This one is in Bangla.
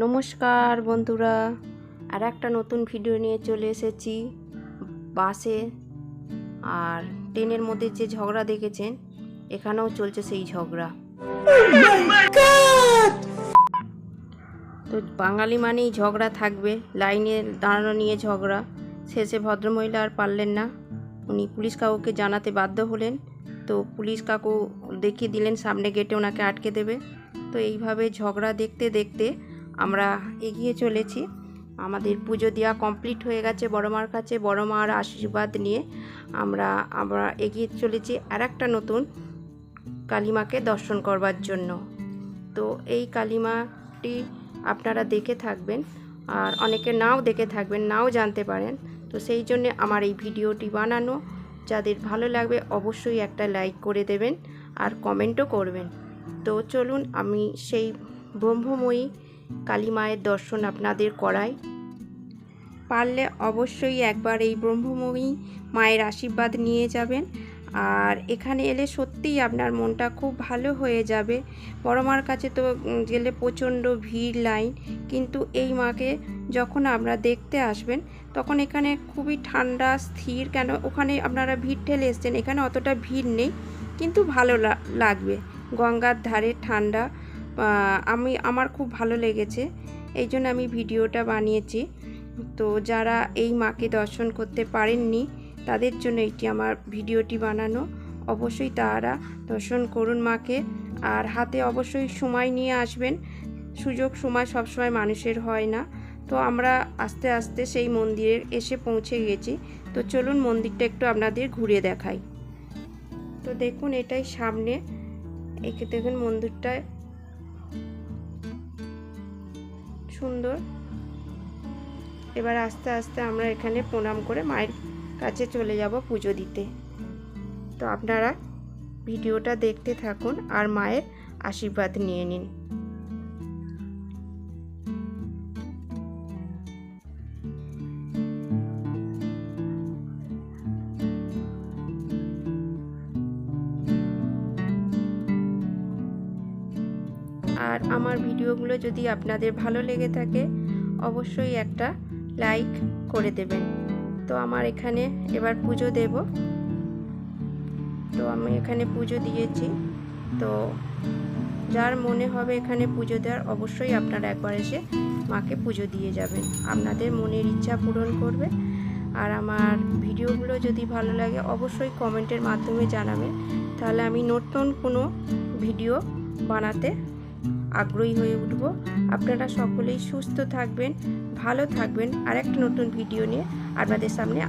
নমস্কার বন্ধুরা, আর একটা নতুন ভিডিও নিয়ে চলে এসেছি বাসে। আর ট্রেনের মধ্যে যে ঝগড়া দেখেছেন, এখানেও চলছে সেই ঝগড়া। তো বাঙালি মানেই ঝগড়া থাকবে, লাইনে দাঁড়ানো নিয়ে ঝগড়া। শেষে ভদ্রমহিলা আর পারলেন না। উনি পুলিশ কাকুকে জানাতে বাধ্য হলেন। তো পুলিশ কাকু দেখিয়ে দিলেন, সামনে গেটে ওনাকে আটকে দেবে। তো এইভাবে ঝগড়া দেখতে দেখতে আমরা এগিয়ে চলেছি। আমাদের পুজো দেওয়া কমপ্লিট হয়ে গেছে বড় মার কাছে। বড় মার আশীর্বাদ নিয়ে আমরা আমরা এগিয়ে চলেছি আর একটা নতুন কালিমাকে দর্শন করবার জন্য। তো এই কালিমাটি আপনারা দেখে থাকবেন আর অনেকে নাও দেখে থাকবেন, নাও জানতে পারেন। তো সেই জন্য আমার এই ভিডিওটি বানানো। যাদের ভালো লাগবে অবশ্যই একটা লাইক করে দেবেন আর কমেন্টও করবেন। তো চলুন আমি সেই ব্রহ্মময়ী কালী মায়ের দর্শন আপনাদের করাই পারলে অবশ্যই একবার এই ব্রহ্মময়ী মায়ের আশীর্বাদ নিয়ে যাবেন। আর এখানে এলে সত্যিই আপনার মনটা খুব ভালো হয়ে যাবে। বড় মার কাছে তো গেলে প্রচণ্ড ভিড় লাইন। কিন্তু এই মাকে যখন আপনারা দেখতে আসবেন, তখন এখানে খুবই ঠান্ডা, স্থির, কেন ওখানে আপনারা ভিড় ঠেলে এসছেন, এখানে অতটা ভিড় নেই। কিন্তু ভালো লাগবে। গঙ্গার ধারে ঠান্ডা আমি, আমার খুব ভালো লেগেছে। এই জন্য আমি ভিডিওটা বানিয়েছি। তো যারা এই মাকে দর্শন করতে পারেননি, তাদের জন্য এটি আমার ভিডিওটি বানানো। অবশ্যই তারা দর্শন করুন মাকে। আর হাতে অবশ্যই সময় নিয়ে আসবেন। সুযোগ, সময় সবসময় মানুষের হয় না। তো আমরা আস্তে আস্তে সেই মন্দিরে এসে পৌঁছে গেছি। তো চলুন মন্দিরটা একটু আপনাদের ঘুরে দেখাই। তো দেখুন, এটাই সামনে। একে দেখুন মন্দিরটা সুন্দর। এবার আস্তে আস্তে আমরা এখানে প্রণাম করে মায়ের কাছে চলে যাব পুজো দিতে। তো আপনারা ভিডিওটা দেখতে থাকুন আর মায়ের আশীর্বাদ নিয়ে নিন। আর আমার ভিডিওগুলো যদি আপনাদের ভালো লেগে থাকে, অবশ্যই একটা লাইক করে দেবেন। তো আমার এখানে এবার পুজো দেব। তো আমি এখানে পুজো দিয়েছি। তো যার মনে হবে এখানে পুজো দেওয়ার, অবশ্যই আপনারা একবার এসে মাকে পুজো দিয়ে যাবেন। আপনাদের মনের ইচ্ছা পূরণ করবে। আর আমার ভিডিওগুলো যদি ভালো লাগে, অবশ্যই কমেন্টের মাধ্যমে জানাবেন। তাহলে আমি নতুন কোনো ভিডিও বানাতে আগ্রহী হয়ে উঠব। আপনারা সকলেই সুস্থ থাকবেন, ভালো থাকবেন। আর একটা নতুন ভিডিও নিয়ে আপনাদের সামনে